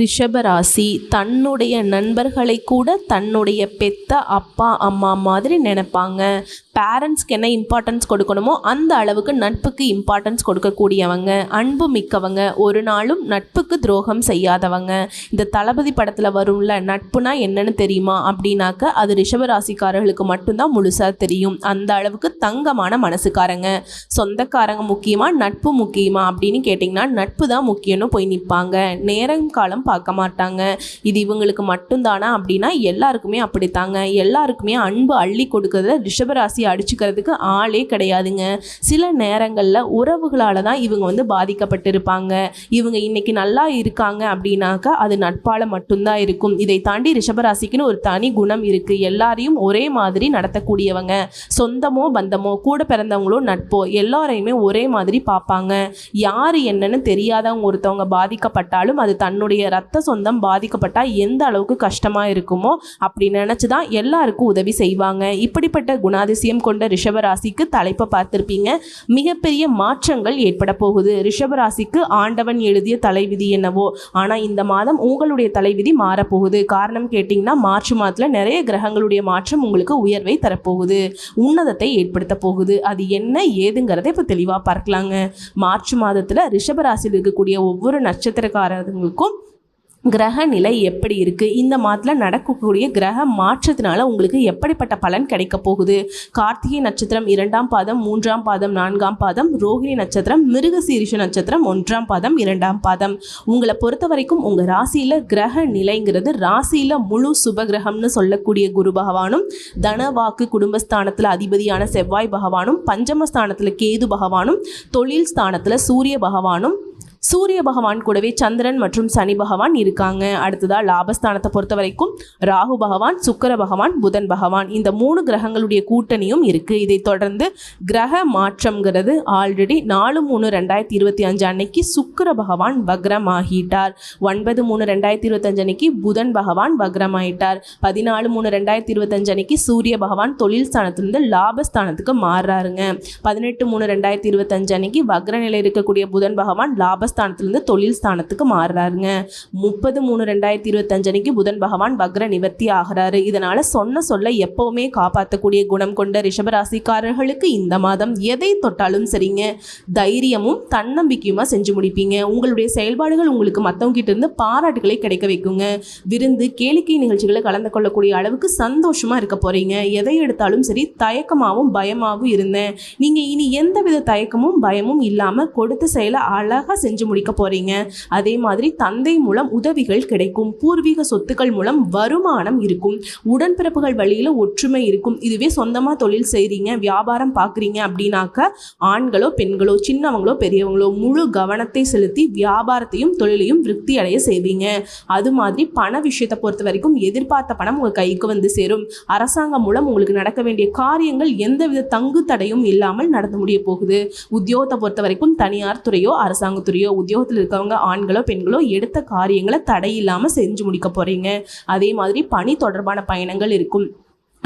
ரிஷபராசி தன்னுடைய நண்பர்களை கூட தன்னுடைய பெத்த அப்பா அம்மா மாதிரி நினைப்பாங்க. பேரண்ட்ஸ்க்கு என்ன இம்பார்ட்டன்ஸ் கொடுக்கணுமோ அந்த அளவுக்கு நட்புக்கு இம்பார்ட்டன்ஸ் கொடுக்கக்கூடியவங்க அன்பு மிக்கவங்க ஒரு நாளும் நட்புக்கு துரோகம் செய்யாதவங்க. இந்த தளபதி படத்தில் வரும்ல நட்புனா என்னன்னு தெரியுமா? அப்படின்னாக்க அது ரிஷபராசிக்காரர்களுக்கு மட்டும்தான் முழுசாக தெரியும். அந்த அளவுக்கு தங்கமான மனசுக்காரங்க. சொந்தக்காரங்க முக்கியமாக நட்பு முக்கியமா அப்படின்னு கேட்டிங்கன்னா நட்பு தான் முக்கியம்னு போய் நிற்பாங்க நேரம் காலம் பார்க்க மாட்டாங்க இது இவங்களுக்கு மட்டும்தானா அப்படின்னா எல்லாருக்குமே அப்படித்தாங்க. எல்லாருக்குமே அன்பு அள்ளி கொடுக்கறத ரிஷபராசி அடிச்சுக்கிறதுக்கு ஆளே கிடையாதுங்க. சில நேரங்களில் உறவுகளால் தான் இவங்க வந்து பாதிக்கப்பட்டிருப்பாங்க. இவங்க இன்னைக்கு நல்லா இருக்காங்க அப்படின்னாக்கா அது நட்பால் மட்டும்தான் இருக்கும். இதை தாண்டி ரிஷபராசிக்குன்னு ஒரு தனி குணம் இருக்குது எல்லாரையும் ஒரே மாதிரி நடத்தக்கூடியவங்க. சொந்தமோ பந்தமோ கூட பிறந்தவங்களோ நட்போ எல்லாரையுமே ஒரே மாதிரி பார்ப்பாங்க. யார் என்னன்னு தெரியாதவங்க ஒருத்தவங்க பாதிக்கப்பட்டாலும் அது தன்னுடைய ரத்த சொந்தம் பாதிக்கப்பட்டால் எந்த அளவுக்கு கஷ்டமாக இருக்குமோ அப்படி நினச்சி தான் எல்லாருக்கும் உதவி செய்வாங்க. இப்படிப்பட்ட குணாதிசயம் கொண்ட ரிஷபராசிக்கு தலைப்பை பார்த்துருப்பீங்க. மிகப்பெரிய மாற்றங்கள் ஏற்பட போகுது. ரிஷபராசிக்கு ஆண்டவன் எழுதிய தலைவிதி என்னவோ ஆனால் இந்த மாதம் உங்களுடைய தலைவிதி மாறப்போகுது. காரணம் கேட்டிங்கன்னா மார்ச் மாதத்தில் நிறைய கிரகங்களுடைய மாற்றம் உங்களுக்கு உயர்வை தரப்போகுது. உன்னதத்தை ஏற்படுத்த போகுது. அது என்ன ஏதுங்கிறத இப்போ தெளிவாக பார்க்கலாங்க. மார்ச் மாதத்தில் ரிஷபராசியில் இருக்கக்கூடிய ஒவ்வொரு நட்சத்திரக்காரர்களுக்கும் கிரக நிலை எப்படி இருக்குது இந்த மாதத்தில் நடக்கக்கூடிய கிரக மாற்றத்தினால உங்களுக்கு எப்படிப்பட்ட பலன் கிடைக்க போகுது? கார்த்திகை நட்சத்திரம் இரண்டாம் பாதம் மூன்றாம் பாதம் நான்காம் பாதம் ரோஹிணி நட்சத்திரம் மிருகசீரிஷ நட்சத்திரம் ஒன்றாம் பாதம் இரண்டாம் பாதம். உங்களை பொறுத்த வரைக்கும் உங்கள் ராசியில் கிரக நிலைங்கிறது ராசியில் முழு சுபகிரகம்னு சொல்லக்கூடிய குரு பகவானும் தன வாக்கு குடும்பஸ்தானத்தில் அதிபதியான செவ்வாய் பகவானும் பஞ்சமஸ்தானத்தில் கேது பகவானும் தொழில் ஸ்தானத்தில் சூரிய பகவானும் சூரிய பகவான் கூடவே சந்திரன் மற்றும் சனி பகவான் இருக்காங்க. அடுத்ததாக லாபஸ்தானத்தை பொறுத்த வரைக்கும் ராகு பகவான் சுக்கிர பகவான் புதன் பகவான். இந்த மூணு கிரகங்களுடைய கூட்டணியும் இருக்குது இதை தொடர்ந்து கிரக மாற்றம்ங்கிறது ஆல்ரெடி நாலு மூணு ரெண்டாயிரத்தி இருபத்தி அஞ்சு அன்னைக்கு சுக்கிர பகவான் வக்ரமாகிட்டார். ஒன்பது மூணு ரெண்டாயிரத்தி இருபத்தஞ்சு அன்னைக்கு புதன் பகவான் வக்ரமாயிட்டார். பதினாலு மூணு ரெண்டாயிரத்தி இருபத்தஞ்சு அன்னைக்கு சூரிய பகவான் தொழில் ஸ்தானத்திலிருந்து லாபஸ்தானத்துக்கு மாறுறாருங்க. பதினெட்டு மூணு ரெண்டாயிரத்தி இருபத்தஞ்சு அன்னைக்கு வக்ர நிலை இருக்கக்கூடிய புதன் பகவான் லாபஸ்தானத்திலிருந்து தொழில் ஸ்தானத்துக்கு மாறுறாருங்க. முப்பது மூணு ரெண்டாயிரத்தி இருபத்தஞ்சு அன்னைக்கு புதன் பகவான் பக்ர நிவர்த்தி ஆகிறாரு. இதனால சொன்ன சொல்ல எப்பவுமே காப்பாற்றக்கூடிய குணம் கொண்ட ரிஷபராசிக்காரர்களுக்கு இந்த மாதம் எதை தொட்டாலும் சரிங்க. தைரியமும் தன்னம்பிக்கையுமா செஞ்சு முடிப்பீங்க. உங்களுடைய செயல்பாடுகள் உங்களுக்கு மற்றவங்க கிட்ட இருந்து பாராட்டுகளை கிடைக்க வைக்குங்க. விருந்து கேளிக்கை நிகழ்ச்சிகளை கலந்து கொள்ளக்கூடிய அளவுக்கு சந்தோஷமா இருக்க போறீங்க. எதை எடுத்தாலும் சரி தயக்கமாகவும் பயமாகவும் இருந்தேன். நீங்க இனி எந்த வித தயக்கமும் பயமும் இல்லாம கொடுத்த செயலை அழகா செஞ்சு முடிக்க போறீங்க. அதே மாதிரி தந்தை மூலம் உதவிகள் கிடைக்கும். பூர்வீக சொத்துக்கள் மூலம் வருமானம் இருக்கும். உடன்பிறப்புகள் வழியில ஒற்றுமை இருக்கும். இதுவே சொந்தமா தொழில் செய்றீங்க வியாபாரம் பார்க்குறீங்க அப்படின்னாக்க ஆண்களோ பெண்களோ சின்னவங்களோ பெரியவங்களோ முழு கவனத்தை செலுத்தி வியாபாரத்தையும் தொழிலையும் விருத்தி அடைய செய்வீங்க. அது மாதிரி பண விஷயத்தை பொறுத்த வரைக்கும் எதிர்பார்த்த பணம் உங்கள் கைக்கு வந்து சேரும். அரசாங்கம் மூலம் உங்களுக்கு நடக்க வேண்டிய காரியங்கள் எந்தவித தங்கு தடையும் இல்லாமல் நடந்து முடிய போகுது. உத்தியோகத்தை பொறுத்த வரைக்கும் தனியார் துறையோ அரசாங்கத்துறையோ உத்தியோகத்தில் இருக்கவங்க ஆண்களோ பெண்களோ எடுத்த காரியங்களை தடையில்லாமல் செஞ்சு முடிக்க போகிறீங்க அதே மாதிரி பணி தொடர்பான பயணங்கள் இருக்கும்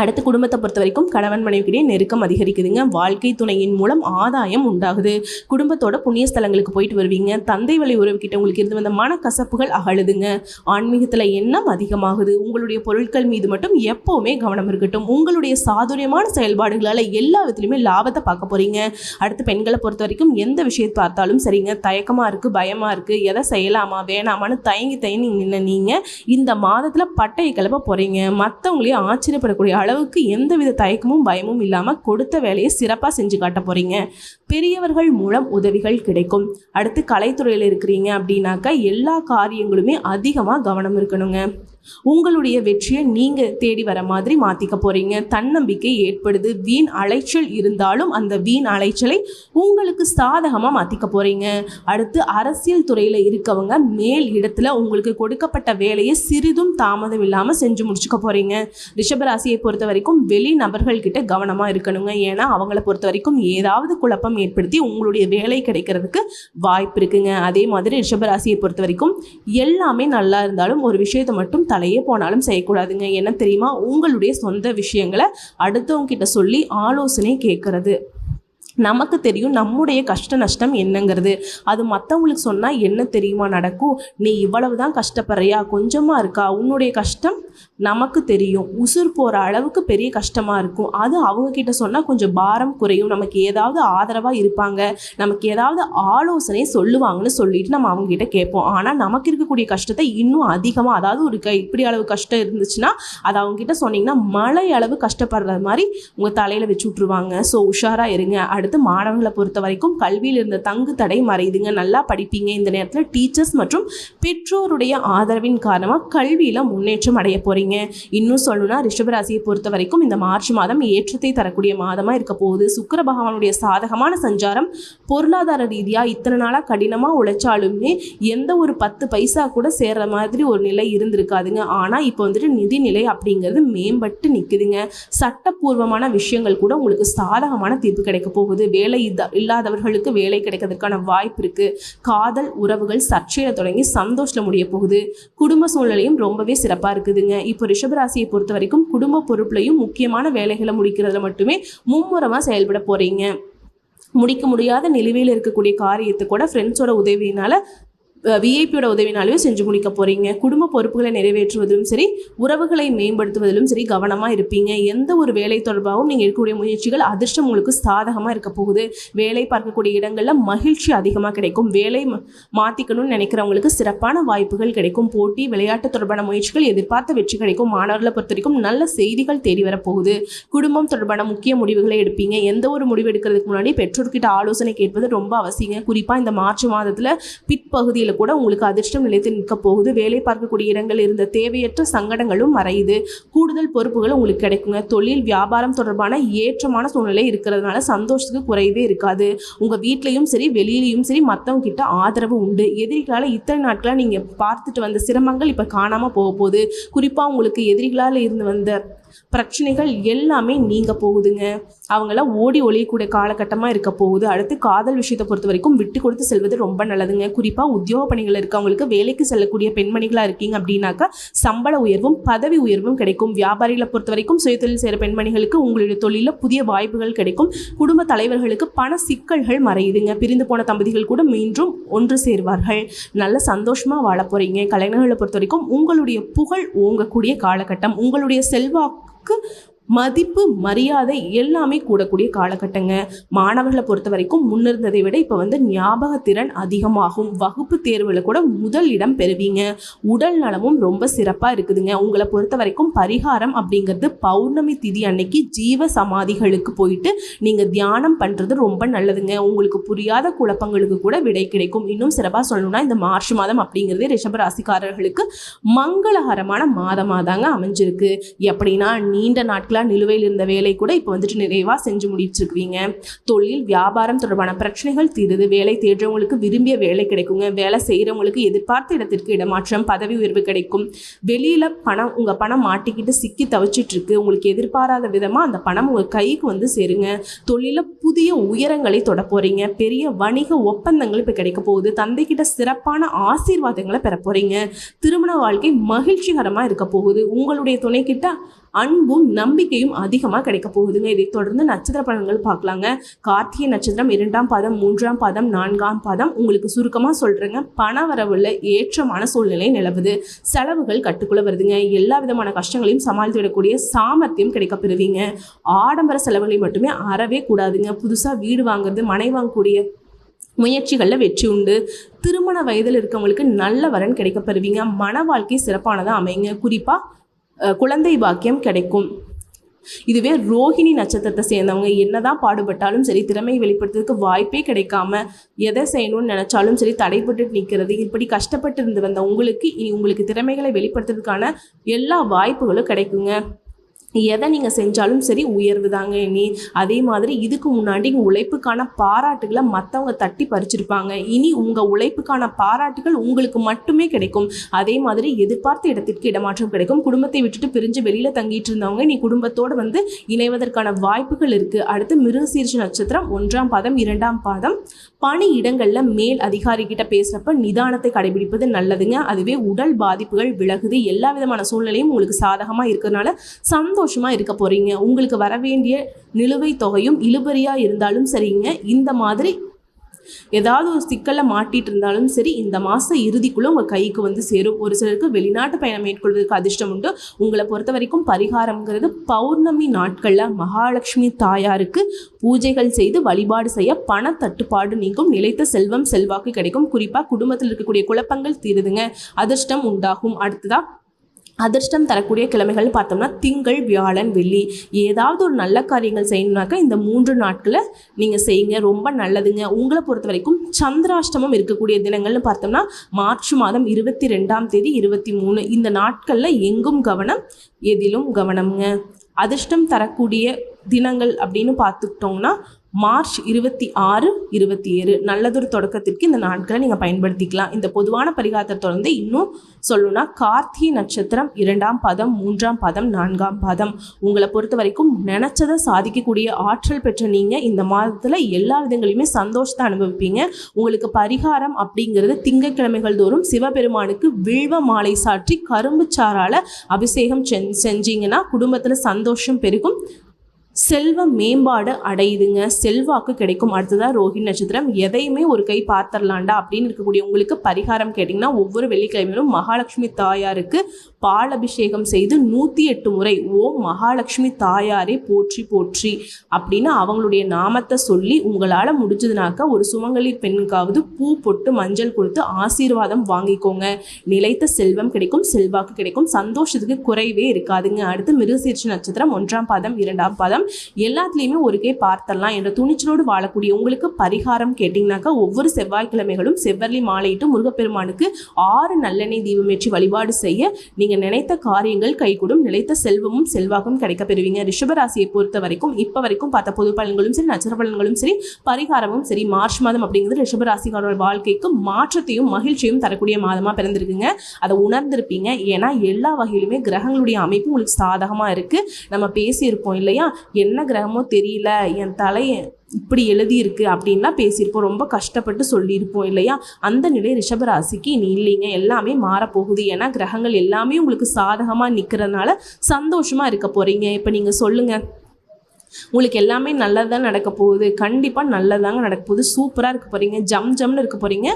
அடுத்து குடும்பத்தை பொறுத்த வரைக்கும் கணவன் மனைவிக்கிடையே நெருக்கம் அதிகரிக்குதுங்க. வாழ்க்கை துணையின் மூலம் ஆதாயம் உண்டாகுது. குடும்பத்தோட புண்ணிய ஸ்தலங்களுக்கு போயிட்டு வருவீங்க. தந்தை வழி உறவுக்கிட்ட உங்களுக்கு இருந்து வந்த மனக்கசப்புகள் அகழுதுங்க ஆன்மீகத்தில் எண்ணம் அதிகமாகுது. உங்களுடைய பொருட்கள் மீது மட்டும் எப்போவுமே கவனம் இருக்கட்டும். உங்களுடைய சாதுரியமான செயல்பாடுகளால் எல்லா விதத்துலையுமே லாபத்தை பார்க்க போகிறீங்க அடுத்து பெண்களை பொறுத்த வரைக்கும் எந்த விஷயத்தை பார்த்தாலும் சரிங்க. தயக்கமாக இருக்குது பயமாக இருக்குது எதை செய்யலாமா வேணாமான்னு தயங்கி தயங்கி நின்று நீங்கள் இந்த மாதத்தில் பட்டையை கிளப்ப போகிறீங்க மற்றவங்களையும் ஆச்சரியப்படக்கூடிய அளவுக்கு எந்தவித தயக்கமும் பயமும் இல்லாமல் கொடுத்த வேலையை சிறப்பாக செஞ்சு காட்ட போகிறீங்க பெரியவர்கள் மூலம் உதவிகள் கிடைக்கும். அடுத்து கலைத்துறையில் இருக்கிறீங்க அப்படின்னாக்கா எல்லா காரியங்களுமே அதிகமாக கவனம் இருக்கணுங்க. உங்களுடைய வெற்றியை நீங்கள் தேடி வர மாதிரி மாற்றிக்க போகிறீங்க தன்னம்பிக்கை ஏற்படுது. வீண் அலைச்சல் இருந்தாலும் அந்த வீண் அலைச்சலை உங்களுக்கு சாதகமாக மாற்றிக்க போகிறீங்க அடுத்து அரசியல் துறையில் இருக்கவங்க மேல் இடத்துல உங்களுக்கு கொடுக்கப்பட்ட வேலையை சிறிதும் தாமதம் இல்லாமல் செஞ்சு முடிச்சுக்க போகிறீங்க ரிஷபராசியை பொறுத்த வரைக்கும் வெளி நபர்கள்கிட்ட கவனமாக இருக்கணுங்க. ஏன்னா அவங்கள பொறுத்த வரைக்கும் ஏதாவது குழப்பம் ஏற்படுத்தி உங்களுடைய வேலை கிடைக்கிறதுக்கு வாய்ப்பு இருக்குங்க. அதே மாதிரி ரிஷபராசியை பொறுத்த வரைக்கும் எல்லாமே நல்லா இருந்தாலும் ஒரு விஷயத்தை மட்டும் தலையே போனாலும் செய்யக்கூடாதுங்க. என்ன தெரியுமா? உங்களுடைய சொந்த விஷயங்களை அடுத்தவங்க கிட்ட சொல்லி ஆலோசனை கேட்கறது. நமக்கு தெரியும் நம்முடைய கஷ்ட நஷ்டம் என்னங்கிறது. அது மற்றவங்களுக்கு சொன்னால் என்ன தெரியுமா நடக்கும்? நீ இவ்வளவு தான் கஷ்டப்படுறியா? கொஞ்சமாக இருக்கா? உன்னுடைய கஷ்டம் நமக்கு தெரியும். உசுர் போகிற அளவுக்கு பெரிய கஷ்டமாக இருக்கும். அது அவங்க கிட்ட சொன்னால் கொஞ்சம் பாரம் குறையும். நமக்கு ஏதாவது ஆதரவாக இருப்பாங்க. நமக்கு ஏதாவது ஆலோசனை சொல்லுவாங்கன்னு சொல்லிட்டு நம்ம அவங்க கிட்ட கேட்போம். ஆனால் நமக்கு இருக்கக்கூடிய கஷ்டத்தை இன்னும் அதிகமாக அதாவது ஒரு க இப்படி அளவு கஷ்டம் இருந்துச்சுன்னா அதை அவங்க கிட்ட சொன்னீங்கன்னா மழை அளவு கஷ்டப்படுற மாதிரி உங்கள் தலையில் வச்சு விட்ருவாங்க ஸோ உஷாராக இருங்க. அடுத்து மாணவர்களை பொறுத்த வரைக்கும் கல்வியில் இருந்த தங்கு தடை மறையுதுங்க. நல்லா படிப்பீங்க. இந்த நேரத்தில் டீச்சர்ஸ் மற்றும் பெற்றோருடைய ஆதரவின் காரணமாக கல்வியில் முன்னேற்றம் அடைய போகிறீங்க இன்னும் சொல்லணும்னா ரிஷபராசியை பொறுத்த வரைக்கும் இந்த மார்ச் மாதம் ஏற்றத்தை தரக்கூடிய மாதமாக இருக்க போகுது. சுக்கர பகவானுடைய சாதகமான சஞ்சாரம் பொருளாதார ரீதியாக இத்தனை நாளாக கடினமாக உழைச்சாலுமே எந்த ஒரு பத்து பைசா கூட சேர்ற மாதிரி ஒரு நிலை இருந்திருக்காதுங்க. ஆனால் இப்போ வந்துட்டு நிதிநிலை அப்படிங்கிறது மேம்பட்டு நிற்குதுங்க சட்டப்பூர்வமான விஷயங்கள் கூட உங்களுக்கு சாதகமான தீர்ப்பு கிடைக்க போகுது. வேலை இல்லாதவர்களுக்கு வேலை கிடைக்கிறதுக்கான வாய்ப்பு இருக்குது காதல் உறவுகள் சர்ச்சையில் தொடங்கி சந்தோஷத்தில் முடிய போகுது. குடும்ப சூழ்நிலையும் ரொம்பவே சிறப்பாக இருக்குதுங்க. இப்போ ரிஷபராசியை பொறுத்த வரைக்கும் குடும்ப பொறுப்புலையும் முக்கியமான வேலைகளை முடிக்கிறதுல மட்டுமே மும்முரமாக செயல்பட போகிறீங்க முடிக்க முடியாத நிலுவையில் இருக்கக்கூடிய காரியத்தை கூட ஃப்ரெண்ட்ஸோட உதவியினால விஐபியோட உதவினாலேயே செஞ்சு முடிக்க போகிறீங்க குடும்ப பொறுப்புகளை நிறைவேற்றுவதிலும் சரி உறவுகளை மேம்படுத்துவதிலும் சரி கவனமாக இருப்பீங்க. எந்த ஒரு வேலை தொடர்பாகவும் நீங்கள் எடுக்கக்கூடிய முயற்சிகள் அதிர்ஷ்டம் உங்களுக்கு சாதகமாக இருக்க போகுது. வேலை பார்க்கக்கூடிய இடங்களில் மகிழ்ச்சி அதிகமாக கிடைக்கும். வேலை மாற்றிக்கணும்னு நினைக்கிறவங்களுக்கு சிறப்பான வாய்ப்புகள் கிடைக்கும். போட்டி விளையாட்டு தொடர்பான முயற்சிகள் எதிர்பார்த்த வெற்றி கிடைக்கும். மாணவர்களை பொறுத்த வரைக்கும் நல்ல செய்திகள் தேடி வரப்போகுது குடும்பம் தொடர்பான முக்கிய முடிவுகளை எடுப்பீங்க. எந்த ஒரு முடிவு எடுக்கிறதுக்கு முன்னாடி பெற்றோர்கிட்ட ஆலோசனை கேட்பது ரொம்ப அவசியம் குறிப்பாக இந்த மார்ச் மாதத்தில் பிற்பகுதியில் கூட உங்களுக்கு அதிர்ஷ்டம் நிலைத்து நிற்க போகுது. வேலை பார்க்கக்கூடிய இடங்கள் இருந்த தேவையற்ற சங்கடங்களும் மறையுது. கூடுதல் பொறுப்புகள் உங்களுக்கு கிடைக்குங்க. தொழில் வியாபாரம் தொடர்பான ஏற்றமான சூழ்நிலை இருக்கிறதுனால சந்தோஷத்துக்கு குறைவே இருக்காது. உங்கள் வீட்லேயும் சரி வெளியிலையும் சரி மற்றவங்க கிட்ட ஆதரவு உண்டு. எதிரிகளால் இத்தனை நாட்களாக நீங்கள் பார்த்துட்டு வந்த சிரமங்கள் இப்போ காணாமல் போக போகுது. குறிப்பாக உங்களுக்கு எதிரிகளால் இருந்து வந்த பிரச்சனைகள் எல்லாமே நீங்க போகுதுங்க. அவங்களாம் ஓடி ஒழியக்கூடிய காலகட்டமாக இருக்க போகுது. அடுத்து காதல் விஷயத்தை பொறுத்த வரைக்கும் விட்டு கொடுத்து செல்வது ரொம்ப நல்லதுங்க. குறிப்பாக உத்தியோக பணிகள் இருக்கவங்களுக்கு வேலைக்கு செல்லக்கூடிய பெண்மணிகளாக இருக்கீங்க அப்படின்னாக்கா சம்பள உயர்வும் பதவி உயர்வும் கிடைக்கும். வியாபாரிகளை பொறுத்த வரைக்கும் சுயதொழில் செய்கிற பெண்மணிகளுக்கு உங்களுடைய தொழிலில் புதிய வாய்ப்புகள் கிடைக்கும். குடும்ப தலைவர்களுக்கு பண சிக்கல்கள் மறையுதுங்க. பிரிந்து போன தம்பதிகள் கூட மீண்டும் ஒன்று சேர்வார்கள். நல்ல சந்தோஷமாக வாழ போகிறீங்க கலைஞர்களை பொறுத்த வரைக்கும் உங்களுடைய புகழ் ஓங்கக்கூடிய காலகட்டம். உங்களுடைய செல்வாக்கு 그. மதிப்பு மரியாதை எல்லாமே கூடக்கூடிய காலகட்டங்க. மாணவர்களை பொறுத்த வரைக்கும் முன்னிருந்ததை விட இப்போ வந்து ஞாபகத்திறன் அதிகமாகும். வகுப்பு தேர்வில் கூட முதல் இடம் பெறுவீங்க. உடல் நலமும் ரொம்ப சிறப்பாக இருக்குதுங்க. உங்களை பொறுத்த வரைக்கும் பரிகாரம் அப்படிங்கிறது பௌர்ணமி திதி அன்னைக்கு ஜீவ சமாதிகளுக்கு போயிட்டு நீங்கள் தியானம் பண்ணுறது ரொம்ப நல்லதுங்க. உங்களுக்கு புரியாத குழப்பங்களுக்கு கூட விடை கிடைக்கும். இன்னும் சிறப்பாக சொல்லணும்னா இந்த மார்ச் மாதம் அப்படிங்கிறது ரிஷபராசிக்காரர்களுக்கு மங்களகரமான மாதமாக தாங்க அமைஞ்சிருக்கு. எப்படின்னா நீண்ட நாட்கள் நாட்களாக நிலுவையில் இருந்த வேலை கூட இப்போ வந்துட்டு நிறைவாக செஞ்சு முடிச்சிருக்குவீங்க தொழில் வியாபாரம் தொடர்பான பிரச்சனைகள் தீருது. வேலை தேடுறவங்களுக்கு விரும்பிய வேலை கிடைக்குங்க. வேலை செய்கிறவங்களுக்கு எதிர்பார்த்த இடத்திற்கு இடமாற்றம் பதவி உயர்வு கிடைக்கும். வெளியில் பணம் உங்கள் பணம் மாட்டிக்கிட்டு சிக்கி தவிச்சிட்டு இருக்கு உங்களுக்கு எதிர்பாராத விதமாக அந்த பணம் உங்கள் கைக்கு வந்து சேருங்க. தொழிலில் புதிய உயரங்களை தொட போகிறீங்க பெரிய வணிக ஒப்பந்தங்கள் இப்போ கிடைக்க போகுது. தந்தைக்கிட்ட சிறப்பான ஆசீர்வாதங்களை பெற போகிறீங்க திருமண வாழ்க்கை மகிழ்ச்சிகரமாக இருக்க போகுது. உங்களுடைய துணைக்கிட்ட அன்பும் நம்பிக்கையும் அதிகமாக கிடைக்க போகுதுங்க. இதை தொடர்ந்து நட்சத்திர பலன்கள் பார்க்கலாங்க. கார்த்திகை நட்சத்திரம் இரண்டாம் பாதம் மூன்றாம் பாதம் நான்காம் பாதம். உங்களுக்கு சுருக்கமாக சொல்கிறேங்க பண வரவுல ஏற்றமான சூழ்நிலை நிலவுது. செலவுகள் கட்டுக்குள்ள வருதுங்க. எல்லா விதமான கஷ்டங்களையும் சமாளித்து விடக்கூடிய சாமர்த்தியம் கிடைக்க பெறுவீங்க. ஆடம்பர செலவுகளை மட்டுமே அறவே கூடாதுங்க. புதுசாக வீடு வாங்குறது மனை வாங்கக்கூடிய முயற்சிகளில் வெற்றி உண்டு. திருமண வயதில் இருக்கவங்களுக்கு நல்ல வரன் கிடைக்க பெறுவீங்க. மன வாழ்க்கை சிறப்பானதாக அமைங்க குறிப்பாக குழந்தை பாக்கியம் கிடைக்கும். இதுவே ரோஹிணி நட்சத்திரத்தை சேர்ந்தவங்க என்னதான் பாடுபட்டாலும் சரி திறமையை வெளிப்படுத்துறதுக்கு வாய்ப்பே கிடைக்காம எதை செய்யணும்னு நினைச்சாலும் சரி தடைப்பட்டு நிற்கிறது இப்படி கஷ்டப்பட்டு இருந்து வந்த உங்களுக்கு இனி உங்களுக்கு திறமைகளை வெளிப்படுத்துறதுக்கான எல்லா வாய்ப்புகளும் கிடைக்குங்க. எதை நீங்கள் செஞ்சாலும் சரி உயர்வு தாங்க இனி அதே மாதிரி இதுக்கு முன்னாடி உழைப்புக்கான பாராட்டுகளை மற்றவங்க தட்டி பறிச்சிருப்பாங்க. இனி உங்கள் உழைப்புக்கான பாராட்டுகள் உங்களுக்கு மட்டுமே கிடைக்கும். அதே மாதிரி எதிர்பார்த்த இடத்திற்கு இடமாற்றம் கிடைக்கும். குடும்பத்தை விட்டுட்டு பிரிஞ்சு வெளியில் தங்கிட்டு இருந்தவங்க நீ குடும்பத்தோடு வந்து இணைவதற்கான வாய்ப்புகள் இருக்குது அடுத்து மிருகசீர்ஷ நட்சத்திரம் ஒன்றாம் பாதம் இரண்டாம் பாதம். பணி இடங்களில் மேல் அதிகாரி கிட்ட பேசுகிறப்ப நிதானத்தை கடைபிடிப்பது நல்லதுங்க. அதுவே உடல் பாதிப்புகள் விலகுது. எல்லா விதமான சூழ்நிலையும் உங்களுக்கு சாதகமாக இருக்கிறதுனால சந்தோஷம் சந்தோஷமாக இருக்க போகிறீங்க உங்களுக்கு வர வேண்டிய நிலுவைத் தொகையும் இழுபறியாக இருந்தாலும் சரிங்க இந்த மாதிரி ஏதாவது ஒரு சிக்கலில் மாட்டிட்டு இருந்தாலும் சரி இந்த மாதம் இறுதிக்குள்ளே உங்கள் கைக்கு வந்து சேரும். ஒரு சிலருக்கு வெளிநாட்டு பயணம் மேற்கொள்வதற்கு அதிர்ஷ்டம் உண்டு. உங்களை பொறுத்த வரைக்கும் பரிகாரம்ங்கிறது பௌர்ணமி நாட்களில் மகாலட்சுமி தாயாருக்கு பூஜைகள் செய்து வழிபாடு செய்ய பண தட்டுப்பாடு நீங்கும். நிலைத்த செல்வம் செல்வாக்கு கிடைக்கும். குறிப்பாக குடும்பத்தில் இருக்கக்கூடிய குழப்பங்கள் தீருதுங்க. அதிர்ஷ்டம் உண்டாகும். அடுத்ததாக அதிர்ஷ்டம் தரக்கூடிய கிழமைகள் பார்த்தோம்னா திங்கள் வியாழன் வெள்ளி. ஏதாவது ஒரு நல்ல காரியங்கள் செய்யணுனாக்கா இந்த மூன்று நாட்களில் நீங்கள் செய்யுங்க. ரொம்ப நல்லதுங்க. உங்களை பொறுத்த வரைக்கும் சந்திராஷ்டமம் இருக்கக்கூடிய தினங்கள்னு பார்த்தோம்னா மார்ச் மாதம் இருபத்தி ரெண்டாம் தேதி இருபத்தி மூணு இந்த நாட்களில் எங்கும் கவனம் எதிலும் கவனம்ங்க. அதிர்ஷ்டம் தரக்கூடிய தினங்கள் அப்படின்னு பார்த்துக்கிட்டோம்னா மார்ச் இருபத்தி ஆறு இருபத்தி ஏழு. நல்லதொரு தொடக்கத்திற்கு இந்த நாட்களை நீங்கள் பயன்படுத்திக்கலாம். இந்த பொதுவான பரிகாரத்தை தொடர்ந்து இன்னும் சொல்லணும்னா கார்த்திகை நட்சத்திரம் இரண்டாம் பதம் மூன்றாம் பதம் நான்காம் பதம். உங்களை பொறுத்த வரைக்கும் நினச்சதை சாதிக்கக்கூடிய ஆற்றல் பெற்ற நீங்கள் இந்த மாதத்தில் எல்லா விதங்களையுமே சந்தோஷத்தை அனுபவிப்பீங்க. உங்களுக்கு பரிகாரம் அப்படிங்கிறது திங்கட்கிழமைகள் தோறும் சிவபெருமானுக்கு வில்வ மாலை சாற்றி கரும்பு சாரால் அபிஷேகம் செஞ்சீங்கன்னா குடும்பத்தில் சந்தோஷம் பெருகும். செல்வம் மேம்பாடு அடையுதுங்க. செல்வாக்கு கிடைக்கும். அடுத்ததாக ரோஹிணி நட்சத்திரம். எதையுமே ஒரு கை பார்த்துடலாண்டா அப்படின்னு இருக்கக்கூடிய உங்களுக்கு பரிகாரம் கேட்டிங்கன்னா ஒவ்வொரு வெள்ளிக்கிழமையிலும் மகாலட்சுமி தாயாருக்கு பால் அபிஷேகம் செய்து நூற்றி எட்டு முறை ஓம் மகாலட்சுமி தாயாரே போற்றி போற்றி அப்படின்னு அவங்களுடைய நாமத்தை சொல்லி உங்களால் முடிஞ்சதுனாக்கா ஒரு சுமங்கலி பெண்ணுக்காவது பூ பொட்டு மஞ்சள் கொடுத்து ஆசீர்வாதம் வாங்கிக்கோங்க. நிலைத்த செல்வம் கிடைக்கும் செல்வாக்கு கிடைக்கும். சந்தோஷத்துக்கு குறைவே இருக்காதுங்க. அடுத்து மிருகசீர்ச்சி நட்சத்திரம் ஒன்றாம் பாதம் இரண்டாம் பாதம். எல்லாத்துலேயுமே ஒரு கை பார்த்தரலாம் என்ற துணிச்சலோடு வாழக்கூடிய உங்களுக்கு பரிகாரம் கேட்டிங்கனாக்கா ஒவ்வொரு செவ்வாய்க்கிழமைகளும் செவ்வரளி மாலையிட்டு முருகப்பெருமானுக்கு ஆறு நல்லெண்ணெய் தீபமேற்றி வழிபாடு செய்ய நீங்கள் நினைத்த காரியங்கள் கைகூடும் நிலைத்த செல்வமும் செல்வாக்கும் கிடைக்க பெறுவீங்க ரிஷபராசியை பொறுத்த வரைக்கும் இப்போ வரைக்கும் பார்த்த பொது பலன்களும் சரி நட்சத்திர பலன்களும் சரி பரிகாரமும் சரி மார்ச் மாதம் அப்படிங்கிறது ரிஷபராசிக்காரோட வாழ்க்கைக்கு மாற்றத்தையும் மகிழ்ச்சியும் தரக்கூடிய மாதமாக பிறந்திருக்குங்க. அதை உணர்ந்திருப்பீங்க. ஏன்னா எல்லா வகையிலுமே கிரகங்களுடைய அமைப்பு உங்களுக்கு சாதகமாக இருக்குது நம்ம பேசியிருப்போம் இல்லையா? என்ன கிரகமோ தெரியல என் தலையை இப்படி எழுதியிருக்கு அப்படின்லாம் பேசியிருப்போம். ரொம்ப கஷ்டப்பட்டு சொல்லியிருப்போம் இல்லையா? அந்த நிலை ரிஷபராசிக்கு இனி இல்லைங்க. எல்லாமே மாறப்போகுது. ஏன்னா கிரகங்கள் எல்லாமே உங்களுக்கு சாதகமாக நிற்கிறதுனால சந்தோஷமாக இருக்க போகிறீங்க இப்போ நீங்கள் சொல்லுங்கள் உங்களுக்கு எல்லாமே நல்லதாக நடக்க போகுது. கண்டிப்பாக நல்லதாங்க நடக்க போகுது. சூப்பராக இருக்க போகிறீங்க ஜம் ஜம்னு இருக்க போகிறீங்க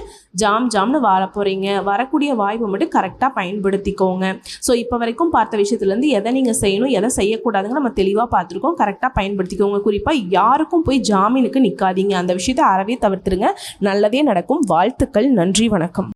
ஜாம் ஜாம்னு வர போகிறீங்க வரக்கூடிய வாய்ப்பை மட்டும் கரெக்டாக பயன்படுத்திக்கோங்க. ஸோ இப்போ வரைக்கும் பார்த்த விஷயத்துலேருந்து எதை நீங்கள் செய்யணும் எதை செய்யக்கூடாதுங்க நம்ம தெளிவாக பார்த்துருக்கோம். கரெக்டாக பயன்படுத்திக்கோங்க. குறிப்பாக யாருக்கும் போய் ஜாமீனுக்கு நிற்காதீங்க அந்த விஷயத்தை அறவே தவிர்த்துருங்க. நல்லதே நடக்கும். வாழ்த்துக்கள். நன்றி. வணக்கம்.